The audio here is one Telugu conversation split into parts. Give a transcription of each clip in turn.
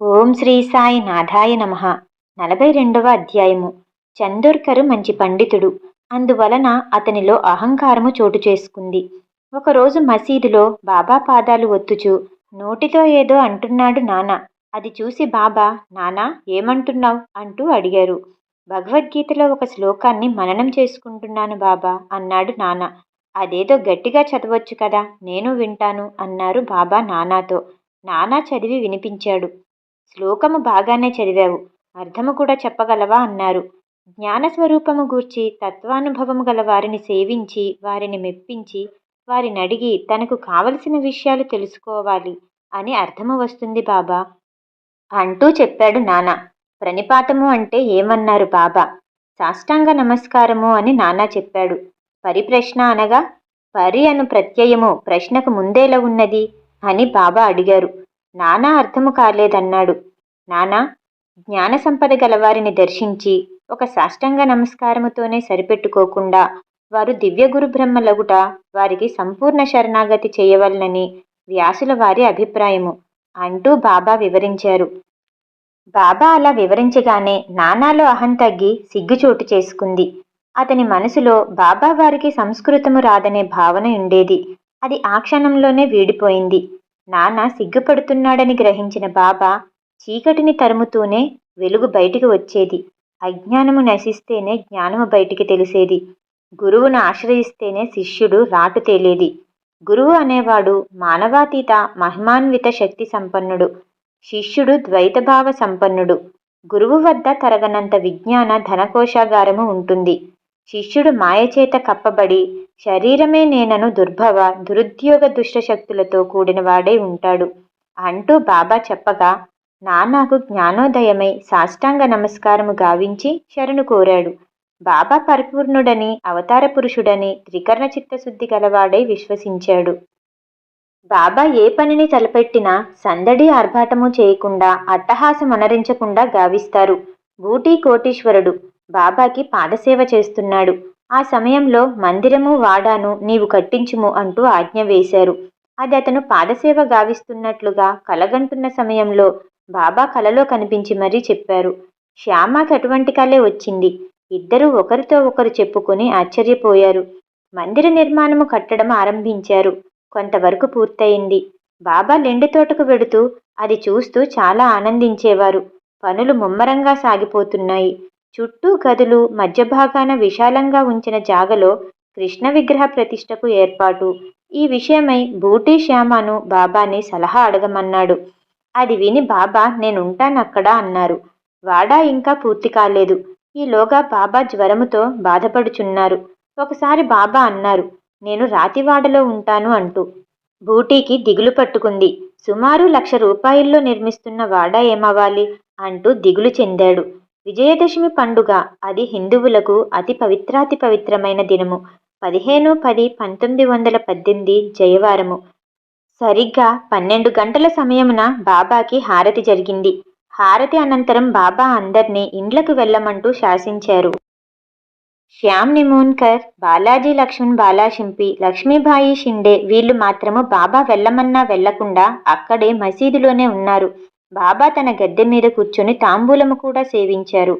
ఓం శ్రీ సాయి నాథాయ నమ. నలభై రెండవ అధ్యాయము. చందోర్కరు మంచి పండితుడు. అందువలన అతనిలో అహంకారము చోటు చేసుకుంది. ఒకరోజు మసీదులో బాబా పాదాలు ఒత్తుచు నోటితో ఏదో అంటున్నాడు నానా. అది చూసి బాబా నానా ఏమంటున్నావు? అంటూ అడిగారు. భగవద్గీతలో ఒక శ్లోకాన్ని మననం చేసుకుంటున్నాను బాబా అన్నాడు నానా. అదేదో గట్టిగా చదవచ్చు కదా నేను వింటాను అన్నారు బాబా నానాతో. నానా చదివి వినిపించాడు. శ్లోకము బాగానే చదివావు. అర్థము కూడా చెప్పగలవా? అన్నారు. జ్ఞానస్వరూపము గూర్చి తత్వానుభవము గల వారిని సేవించి వారిని మెప్పించి వారిని అడిగి తనకు కావలసిన విషయాలు తెలుసుకోవాలి అని అర్థము వస్తుంది బాబా. అంటూ చెప్పాడు నానా ప్రణిపాతము అంటే ఏమన్నారు బాబా? సాష్టాంగ నమస్కారము అని నానా చెప్పాడు. పరిప్రశ్న అనగా పరి అను ప్రత్యయము ప్రశ్నకు ముందేలా ఉన్నది అని బాబా అడిగారు. నానా అర్థము కాలేదన్నాడు. నానా జ్ఞాన సంపద గలవారిని దర్శించి ఒక సాష్టంగ నమస్కారముతోనే సరిపెట్టుకోకుండా వారు దివ్య గురు బ్రహ్మలగుట వారికి సంపూర్ణ శరణాగతి చేయవలనని వ్యాసుల వారి అభిప్రాయము అంటూ బాబా వివరించారు. బాబా అలా వివరించగానే నానాలో అహం తగ్గి సిగ్గుచోటు చేసుకుంది. అతని మనసులో బాబా వారికి సంస్కృతము రాదనే భావన ఉండేది. అది ఆ క్షణంలోనే వీడిపోయింది. నాన్న సిగ్గుపడుతున్నాడని గ్రహించిన బాబా చీకటిని తరుముతూనే వెలుగు బయటికి వచ్చేది. అజ్ఞానము నశిస్తేనే జ్ఞానము బయటికి తెలిసేది. గురువును ఆశ్రయిస్తేనే శిష్యుడు రాటు తేలేది. గురువు అనేవాడు మానవాతీత మహిమాన్విత శక్తి సంపన్నుడు. శిష్యుడు ద్వైతభావ సంపన్నుడు. గురువు వద్ద తరగనంత విజ్ఞాన ధనకోశాగారము ఉంటుంది. శిష్యుడు మాయచేత కప్పబడి శరీరమే నేనను దుర్భవ దురుద్యోగ దుష్టశక్తులతో కూడిన వాడే ఉంటాడు. అంటూ బాబా చెప్పగా నానాకు జ్ఞానోదయమై సాష్టాంగ నమస్కారము గావించి శరణు కోరాడు. బాబా పరిపూర్ణుడని అవతార పురుషుడని త్రికరణ చిత్తశుద్ధి గలవాడై విశ్వసించాడు. బాబా ఏ పనిని తలపెట్టినా సందడి ఆర్భాటము చేయకుండా అట్టహాసం అనరించకుండా గావిస్తారు. బూటీ కోటీశ్వరుడు బాబాకి పాదసేవ చేస్తున్నాడు. ఆ సమయంలో మందిరము వాడాను నీవు కట్టించుము అంటూ ఆజ్ఞ వేశారు. అది అతను పాదసేవ గావిస్తున్నట్లుగా కలగంటున్న సమయంలో బాబా కలలో కనిపించి మరీ చెప్పారు. శ్యామకి అటువంటి కలే వచ్చింది. ఇద్దరూ ఒకరితో ఒకరు చెప్పుకొని ఆశ్చర్యపోయారు. మందిర నిర్మాణము కట్టడం ఆరంభించారు. కొంతవరకు పూర్తయింది. బాబా లెండి తోటకు వెడుతూ అది చూస్తూ చాలా ఆనందించేవారు. పనులు ముమ్మరంగా సాగిపోతున్నాయి. చుట్టూ గదులు మధ్య భాగాన విశాలంగా ఉంచిన జాగలో కృష్ణ విగ్రహ ప్రతిష్టకు ఏర్పాటు. ఈ విషయమై బూటీ శ్యామను బాబాని సలహా అడగమన్నాడు. అది విని బాబా నేనుంటానక్కడ అన్నారు. వాడా ఇంకా పూర్తి కాలేదు. ఈలోగా బాబా జ్వరముతో బాధపడుచున్నారు. ఒకసారి బాబా అన్నారు నేను రాతివాడలో ఉంటాను అంటూ. బూటీకి దిగులు పట్టుకుంది. సుమారు లక్ష రూపాయల్లో నిర్మిస్తున్న వాడా ఏమవ్వాలి? అంటూ దిగులు చెందాడు. విజయదశమి పండుగ అది హిందువులకు అతి పవిత్రాతి పవిత్రమైన దినము. పదిహేను పది పంతొమ్మిది వందల పద్దెనిమిది జయవారము. సరిగ్గా పన్నెండు గంటల సమయమున బాబాకి హారతి జరిగింది. హారతి అనంతరం బాబా అందర్నీ ఇండ్లకు వెళ్ళమంటూ శాసించారు. శ్యామ్ నిమోన్కర్ బాలాజీ లక్ష్మణ్ బాలాషింపి లక్ష్మీబాయి షిండే వీళ్ళు మాత్రము బాబా వెళ్ళమన్నా వెళ్ళకుండా అక్కడే మసీదులోనే ఉన్నారు. బాబా తన గద్దె మీద కూర్చొని తాంబూలము కూడా సేవించారు.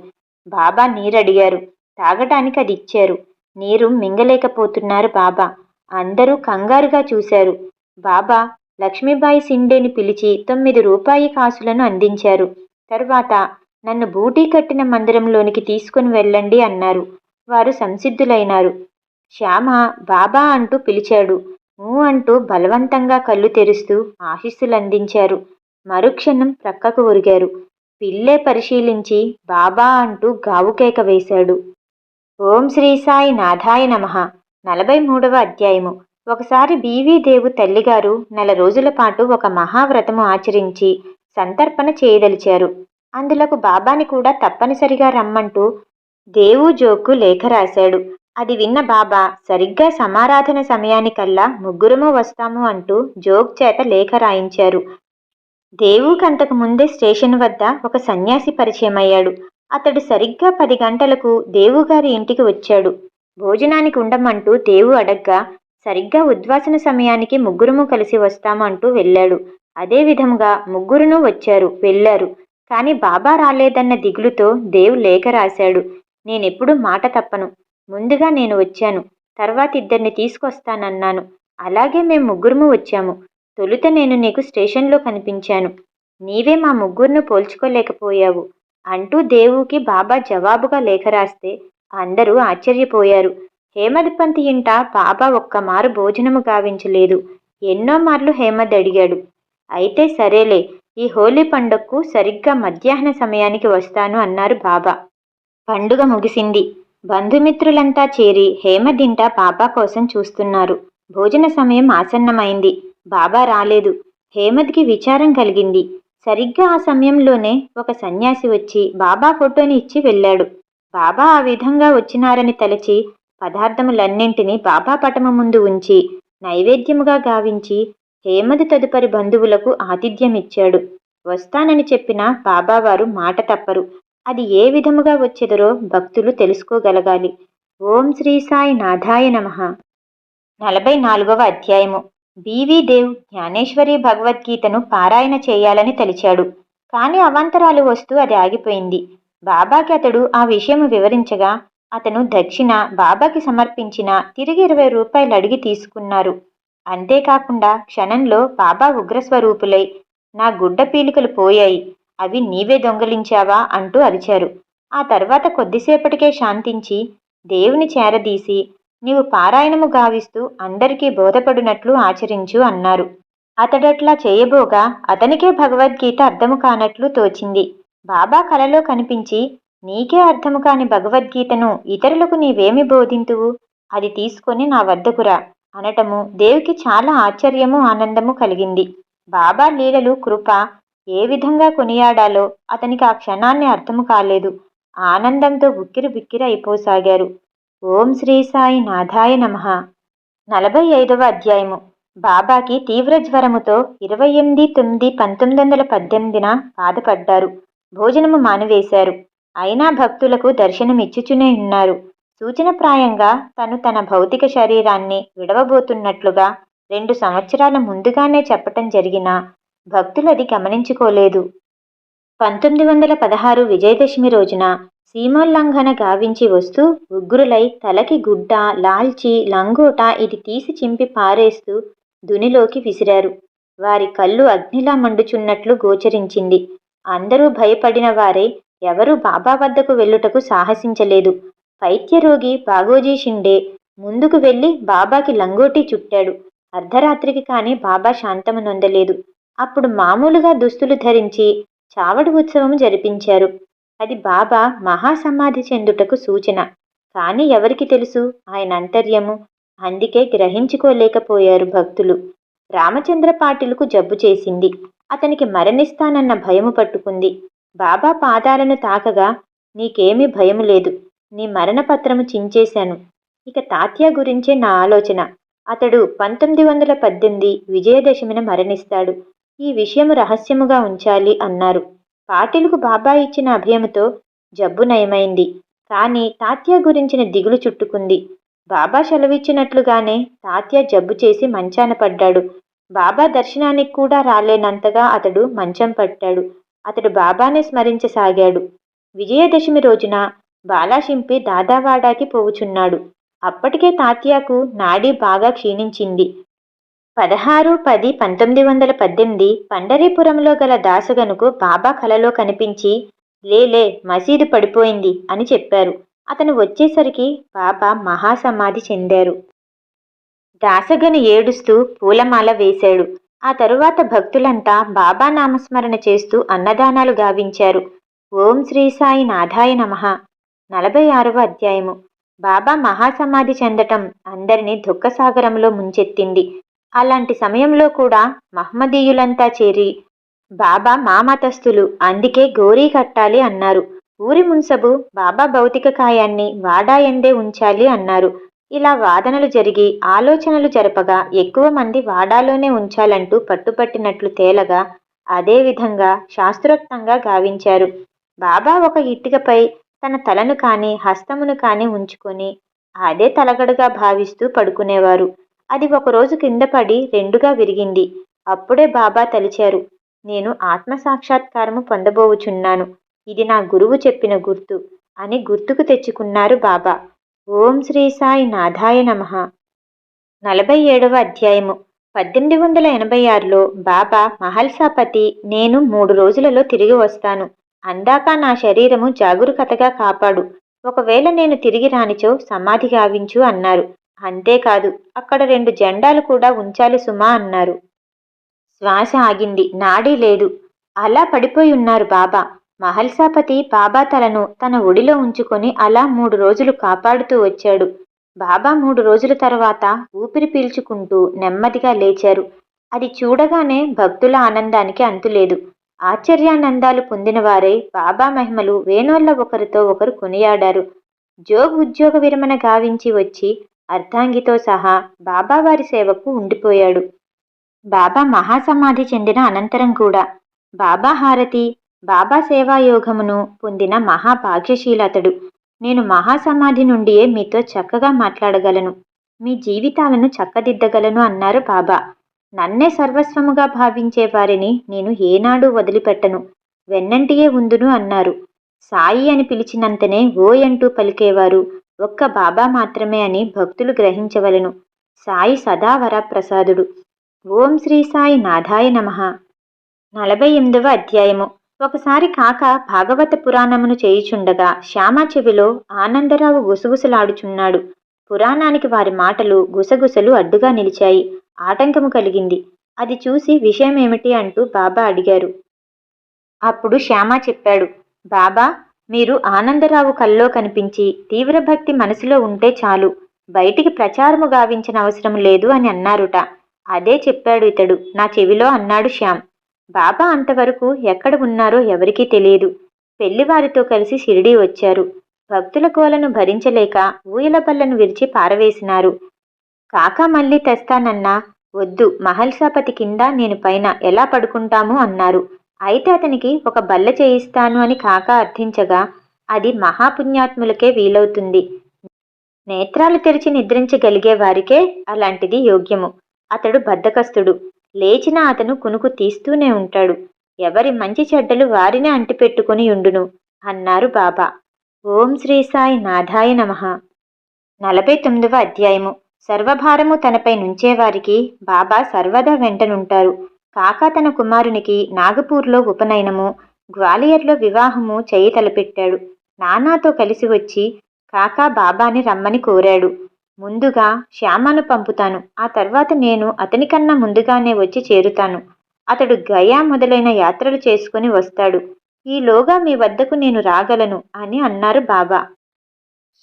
బాబా నీరడిగారు. తాగటానికి అది ఇచ్చారు. నీరు మింగలేకపోతున్నారు బాబా. అందరూ కంగారుగా చూశారు. బాబా లక్ష్మీబాయి సిండేని పిలిచి తొమ్మిది రూపాయి కాసులను అందించారు. తర్వాత నన్ను బూటీ కట్టిన మందిరంలోనికి తీసుకుని వెళ్ళండి అన్నారు. వారు సంసిద్ధులైనారు. శ్యామ బాబా అంటూ పిలిచాడు. ఊ అంటూ బలవంతంగా కళ్ళు తెరుస్తూ ఆశీస్సులందించారు. మరుక్షణం ప్రక్కకు ఒరిగారు. పిల్లే పరిశీలించి బాబా అంటూ గావుకేక వేశాడు. ఓం శ్రీ సాయి నాథాయ నమ. నలభై మూడవ అధ్యాయము. ఒకసారి బీవీ దేవు తల్లిగారు నెల రోజుల పాటు ఒక మహావ్రతము ఆచరించి సంతర్పణ చేయదలిచారు. అందులకు బాబాని కూడా తప్పనిసరిగా రమ్మంటూ దేవు జోకు లేఖ రాశాడు. అది విన్న బాబా సరిగ్గా సమారాధన సమయానికల్లా ముగ్గురము వస్తాము అంటూ జోక్ చేత లేఖ రాయించారు. దేవుకంతకు ముందే స్టేషన్ వద్ద ఒక సన్యాసి పరిచయం అయ్యాడు అతడు సరిగ్గా పది గంటలకు దేవుగారి ఇంటికి వచ్చాడు. భోజనానికి ఉండమంటూ దేవు అడగ్గా సరిగ్గా ఉద్వాసన సమయానికి ముగ్గురుము కలిసి వస్తామంటూ వెళ్ళాడు. అదే విధంగా ముగ్గురును వచ్చారు వెళ్ళారు. కానీ బాబా రాలేదన్న దిగులుతో దేవు లేఖ రాశాడు. నేనెప్పుడు మాట తప్పను. ముందుగా నేను వచ్చాను. తర్వాత ఇద్దరిని తీసుకొస్తానన్నాను. అలాగే మేము ముగ్గురుము వచ్చాము. తొలుత నేను నీకు స్టేషన్లో కనిపించాను. నీవే మా ముగ్గురును పోల్చుకోలేకపోయావు. అంటూ దేవుకి బాబా జవాబుగా లేఖ రాస్తే అందరూ ఆశ్చర్యపోయారు. హేమద్ పంత్ ఇంట బాబా ఒక్క మారు భోజనము గావించలేదు. ఎన్నో మార్లు హేమద్ అడిగాడు. అయితే సరేలే ఈ హోలీ పండుగకు సరిగ్గా మధ్యాహ్న సమయానికి వస్తాను అన్నారు బాబా. పండుగ ముగిసింది. బంధుమిత్రులంతా చేరి హేమదింట బాబా కోసం చూస్తున్నారు. భోజన సమయం ఆసన్నమైంది. బాబా రాలేదు. హేమద్కి విచారం కలిగింది. సరిగ్గా ఆ సమయంలోనే ఒక సన్యాసి వచ్చి బాబా ఫోటోని ఇచ్చి వెళ్ళాడు. బాబా ఆ విధంగా వచ్చినారని తలచి పదార్థములన్నింటినీ బాబా పటము ముందు ఉంచి నైవేద్యముగా గావించి హేమద్ తదుపరి బంధువులకు ఆతిథ్యమిచ్చాడు. వస్తానని చెప్పిన బాబావారు మాట తప్పరు. అది ఏ విధముగా వచ్చెదరో భక్తులు తెలుసుకోగలగాలి. ఓం శ్రీ సాయి నాథాయ నమ. నలభై నాలుగవ అధ్యాయము. బీవీ దేవ్ జ్ఞానేశ్వరి భగవద్గీతను పారాయణ చేయాలని తలిచాడు. కానీ అవాంతరాలు వస్తూ అది ఆగిపోయింది. బాబాకి అతడు ఆ విషయం వివరించగా అతను దక్షిణ బాబాకి సమర్పించిన తిరిగి ఇరవై రూపాయలు అడిగి తీసుకున్నారు. అంతేకాకుండా క్షణంలో బాబా ఉగ్రస్వరూపులై నా గుడ్డ పీలికలు పోయాయి అవి నీవే దొంగలించావా అంటూ అరిచారు. ఆ తర్వాత కొద్దిసేపటికే శాంతించి దేవుని చేరదీసి నీవు పారాయణము గావిస్తూ అందరికీ బోధపడినట్లు ఆచరించు అన్నారు. అతడట్లా చేయబోగా అతనికే భగవద్గీత అర్థము కానట్లు తోచింది. బాబా కలలో కనిపించి నీకే అర్థము కాని భగవద్గీతను ఇతరులకు నీవేమి బోధింతువు? అది తీసుకొని నా వద్దకురా అనటము దేవుకి చాలా ఆశ్చర్యము ఆనందము కలిగింది. బాబా లీలలు కృప ఏ విధంగా కొనియాడాలో అతనికి ఆ క్షణాన్ని అర్థము కాలేదు. ఆనందంతో ఉక్కిరి బిక్కిరి అయిపోసాగారు. ఓం శ్రీ సాయి నాథాయ నమ. నలభై ఐదవ అధ్యాయము. బాబాకి తీవ్ర జ్వరముతో ఇరవై ఎనిమిది తొమ్మిది పంతొమ్మిది వందల పద్దెనిమిదిన బాధపడ్డారు. భోజనము మానివేశారు. అయినా భక్తులకు దర్శనమిచ్చుచునే ఉన్నారు. సూచనప్రాయంగా తను తన భౌతిక శరీరాన్ని విడవబోతున్నట్లుగా రెండు సంవత్సరాల ముందుగానే చెప్పటం జరిగినా భక్తులది గమనించుకోలేదు. పంతొమ్మిది వందల పదహారు విజయదశమి రోజున సీమోల్లంఘన గావించి వస్తూ ఉగ్రులై తలకి గుడ్డ లాల్చి లంగోట ఇది తీసి చింపి పారేస్తూ దునిలోకి విసిరారు. వారి కళ్ళు అగ్నిలా మండుచున్నట్లు గోచరించింది. అందరూ భయపడిన వారే ఎవరూ బాబా వద్దకు వెళ్ళుటకు సాహసించలేదు. పైత్యరోగి బాగోజీ షిండే ముందుకు వెళ్ళి బాబాకి లంగోటి చుట్టాడు. అర్ధరాత్రికి కానీ బాబా శాంతము నొందలేదు. అప్పుడు మామూలుగా దుస్తులు ధరించి చావడి ఉత్సవం జరిపించారు. అది బాబా మహాసమాధి చెందుటకు సూచన. కానీ ఎవరికి తెలుసు? ఆయన అంతర్యము. అందుకే గ్రహించుకోలేకపోయారు భక్తులు. రామచంద్ర పాటిలకు జబ్బు చేసింది. అతనికి మరణిస్తానన్న భయము పట్టుకుంది. బాబా పాదాలను తాకగా నీకేమీ భయము లేదు. నీ మరణపత్రము చించేశాను. ఇక తాత్య గురించే నా ఆలోచన. అతడు పంతొమ్మిది వందల పద్దెనిమిది విజయదశమిన మరణిస్తాడు. ఈ విషయము రహస్యముగా ఉంచాలి అన్నారు. పాటిల్కు బాబా ఇచ్చిన అభయముతో జబ్బు నయమైంది. కానీ తాత్య గురించిన దిగులు చుట్టుకుంది. బాబా సెలవిచ్చినట్లుగానే తాత్య జబ్బు చేసి మంచాన పడ్డాడు. బాబా దర్శనానికి కూడా రాలేనంతగా అతడు మంచం పట్టాడు. అతడు బాబానే స్మరించసాగాడు. విజయదశమి రోజున బాలాషింపి దాదావాడాకి పోవుచున్నాడు. అప్పటికే తాత్యాకు నాడి బాగా క్షీణించింది. పదహారు పది పంతొమ్మిది వందల పద్దెనిమిది పండరీపురంలో గల దాసగనుకు బాబా కలలో కనిపించి లేలే మసీదు పడిపోయింది అని చెప్పారు. అతను వచ్చేసరికి బాబా మహాసమాధి చెందారు. దాసగను ఏడుస్తూ పూలమాల వేశాడు. ఆ తరువాత భక్తులంతా బాబా నామస్మరణ చేస్తూ అన్నదానాలు గావించారు. ఓం శ్రీ సాయి నాథాయ నమ. నలభై ఆరవ అధ్యాయము. బాబా మహాసమాధి చెందటం అందరినీ దుఃఖసాగరంలో ముంచెత్తింది. అలాంటి సమయంలో కూడా మహమ్మదీయులంతా చేరి బాబా మా మతస్థులు అందుకే గోరీ కట్టాలి అన్నారు. ఊరి మున్సబు బాబా భౌతిక కాయాన్ని వాడాయందే ఉంచాలి అన్నారు. ఇలా వాదనలు జరిగి ఆలోచనలు జరపగా ఎక్కువ మంది వాడాలోనే ఉంచాలంటూ పట్టుపట్టినట్లు తేలగా అదేవిధంగా శాస్త్రోక్తంగా గావించారు. బాబా ఒక ఇటుకపై తన తలను కాని హస్తమును కాని ఉంచుకొని అదే తలగడగా భావిస్తూ పడుకునేవారు. అది ఒకరోజు కింద పడి రెండుగా విరిగింది. అప్పుడే బాబా తలిచారు. నేను ఆత్మసాక్షాత్కారము పొందబోవుచున్నాను. ఇది నా గురువు చెప్పిన గుర్తు అని గుర్తుకు తెచ్చుకున్నారు బాబా. ఓం శ్రీ సాయి నాథాయ నమ. నలభై ఏడవ అధ్యాయము. పద్దెనిమిది వందల ఎనభై ఆరులో బాబా మహల్సాపతి నేను మూడు రోజులలో తిరిగి వస్తాను. అందాక నా శరీరము జాగరూకతగా కాపాడు. ఒకవేళ నేను తిరిగి రానిచో సమాధి గావించు అన్నారు. అంతేకాదు అక్కడ రెండు జెండాలు కూడా ఉంచాలి సుమా అన్నారు. శ్వాస ఆగింది. నాడీ లేదు. అలా పడిపోయి ఉన్నారు బాబా. మహల్సాపతి బాబా తలను తన ఒడిలో ఉంచుకొని అలా మూడు రోజులు కాపాడుతూ వచ్చాడు. బాబా మూడు రోజుల తర్వాత ఊపిరి పీల్చుకుంటూ నెమ్మదిగా లేచారు. అది చూడగానే భక్తుల ఆనందానికి అంతులేదు. ఆశ్చర్యానందాలు పొందినవారే బాబా మహిమలు వేణోళ్ళ ఒకరితో ఒకరు కొనియాడారు. జోగ్ ఉద్యోగ విరమణ గావించి వచ్చి అర్ధాంగితో సహా బాబావారి సేవకు ఉండిపోయాడు. బాబా మహాసమాధి చెందిన అనంతరం కూడా బాబా హారతి బాబా సేవాయోగమును పొందిన మహాభాగ్యశీలతడు. నేను మహాసమాధి నుండియే మీతో చక్కగా మాట్లాడగలను. మీ జీవితాలను చక్కదిద్దగలను అన్నారు బాబా. నన్నే సర్వస్వముగా భావించే వారిని నేను ఏనాడు వదిలిపెట్టను. వెన్నంటియే ఉందును అన్నారు. సాయి అని పిలిచినంతనే ఓ అంటూ పలికేవారు. ఒక్క బాబా మాత్రమే అని భక్తులు గ్రహించవలను. సాయి సదా వరప్రసాదుడు ఓం శ్రీ సాయి నాథాయ నమ. నలభై ఎనిమిదవ అధ్యాయము. ఒకసారి కాక భాగవత పురాణమును చేయుచుండగా శ్యామ చెవిలో ఆనందరావు గుసగుసలాడుచున్నాడు. పురాణానికి వారి మాటలు గుసగుసలు అడ్డుగా నిలిచాయి. ఆటంకము కలిగింది. అది చూసి విషయమేమిటి అంటూ బాబా అడిగారు. అప్పుడు శ్యామ చెప్పాడు. బాబా మీరు ఆనందరావు కల్లో కనిపించి తీవ్ర భక్తి మనసులో ఉంటే చాలు. బయటికి ప్రచారము గావించిన అవసరం లేదు అని అన్నారుట. అదే చెప్పాడు ఇతడు. నా చెవిలో అన్నాడు శ్యామ్. బాబా అంతవరకు ఎక్కడ ఉన్నారో ఎవరికీ తెలియదు. పెళ్ళివారితో కలిసి షిరిడీ వచ్చారు. భక్తుల కోలను భరించలేక ఊయల బల్లను విరిచి పారవేసినారు. కాక మళ్ళీ తెస్తానన్నా. వద్దు. మహల్సాపతి కింద నేను పైన ఎలా పడుకుంటాము? అన్నారు. అయితే అతనికి ఒక బల్ల చేయిస్తాను అని కాక అర్థించగా అది మహాపుణ్యాత్ములకే వీలవుతుంది. నేత్రాలు తెరిచి నిద్రించగలిగే వారికే అలాంటిది యోగ్యము. అతడు బద్ధకస్తుడు. లేచిన అతను కునుకు తీస్తూనే ఉంటాడు. ఎవరి మంచి చెడ్డలు వారినే అంటిపెట్టుకుని ఉండును అన్నారు బాబా. ఓం శ్రీ సాయి నాథాయ నమ. నలభై తొమ్మిదవ అధ్యాయము. సర్వభారము తనపై నుంచేవారికి బాబా సర్వదా వెంటనుంటారు. కాకా తన కుమారునికి నాగపూర్లో ఉపనయనము గ్వాలియర్లో వివాహము చేయి తలపెట్టాడు నానాతో కలిసి వచ్చి కాకా బాబాని రమ్మని కోరాడు. ముందుగా శ్యామను పంపుతాను. ఆ తర్వాత నేను అతనికన్నా ముందుగానే వచ్చి చేరుతాను. అతడు గయా మొదలైన యాత్రలు చేసుకుని వస్తాడు. ఈలోగా మీ వద్దకు నేను రాగలను అని అన్నారు బాబా.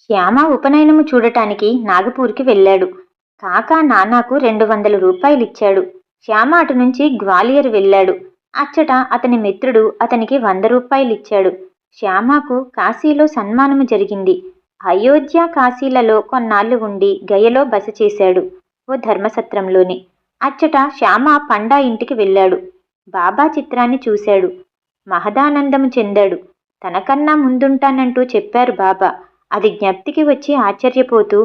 శ్యామ ఉపనయనము చూడటానికి నాగపూర్కి వెళ్ళాడు. కాకా నానాకు రెండు వందల రూపాయలు ఇచ్చాడు శ్యామ అటు నుంచి గ్వాలియర్ వెళ్ళాడు. అచ్చట అతని మిత్రుడు అతనికి వంద రూపాయలు ఇచ్చాడు శ్యామకు కాశీలో సన్మానము జరిగింది. అయోధ్య కాశీలలో కొన్నాళ్ళు ఉండి గయలో బస చేశాడు ఓ ధర్మసత్రంలోని. అచ్చట శ్యామ పండా ఇంటికి వెళ్ళాడు. బాబా చిత్రాన్ని చూశాడు. మహదానందము చెందాడు. తనకన్నా ముందుంటానంటూ చెప్పారు బాబా. అది జ్ఞప్తికి వచ్చి ఆశ్చర్యపోతూ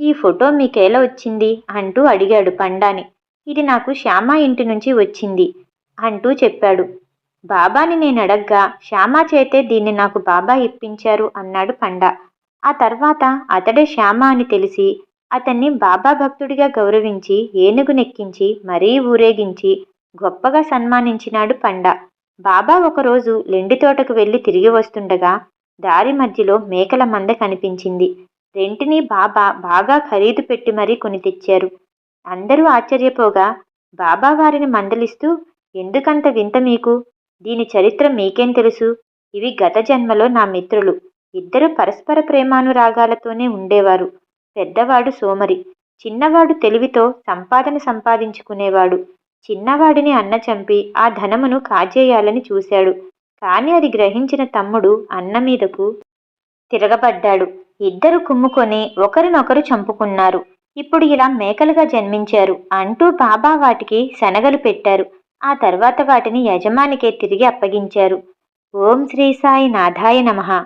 ఈ ఫోటో మీకేలా వచ్చింది? అంటూ అడిగాడు పండాని. ఇది నాకు శ్యామ ఇంటి నుంచి వచ్చింది అంటూ చెప్పాడు. బాబాని నేను అడగ్గా శ్యామ చేతే దీన్ని నాకు బాబా ఇప్పించారు అన్నాడు పండ. ఆ తర్వాత అతడే శ్యామ అని తెలిసి అతన్ని బాబా భక్తుడిగా గౌరవించి ఏనుగు నెక్కించి మరీ ఊరేగించి గొప్పగా సన్మానించినాడు పండ. బాబా ఒకరోజు లెండి తోటకు వెళ్ళి తిరిగి వస్తుండగా దారి మధ్యలో మేకల మంద కనిపించింది. రెంటిని బాబా బాగా ఖరీదు పెట్టి మరీ కొని తెచ్చారు. అందరూ ఆశ్చర్యపోగా బాబా వారిని మందలిస్తూ ఎందుకంత వింత మీకు? దీని చరిత్ర మీకేం తెలుసు? ఇవి గత జన్మలో నా మిత్రులు. ఇద్దరు పరస్పర ప్రేమానురాగాలతోనే ఉండేవారు. పెద్దవాడు సోమరి. చిన్నవాడు తెలివితో సంపాదన సంపాదించుకునేవాడు. చిన్నవాడిని అన్న చంపి ఆ ధనమును కాజేయాలని చూశాడు. కాని అది గ్రహించిన తమ్ముడు అన్న మీదకు తిరగబడ్డాడు. ఇద్దరు కుమ్ముకొని ఒకరినొకరు చంపుకున్నారు. ఇప్పుడు ఇలా మేకలుగా జన్మించారు అంటూ బాబా వాటికి శనగలు పెట్టారు. ఆ తర్వాత వాటిని యజమానికే తిరిగి అప్పగించారు. ఓం శ్రీ సాయి నాథాయ నమ.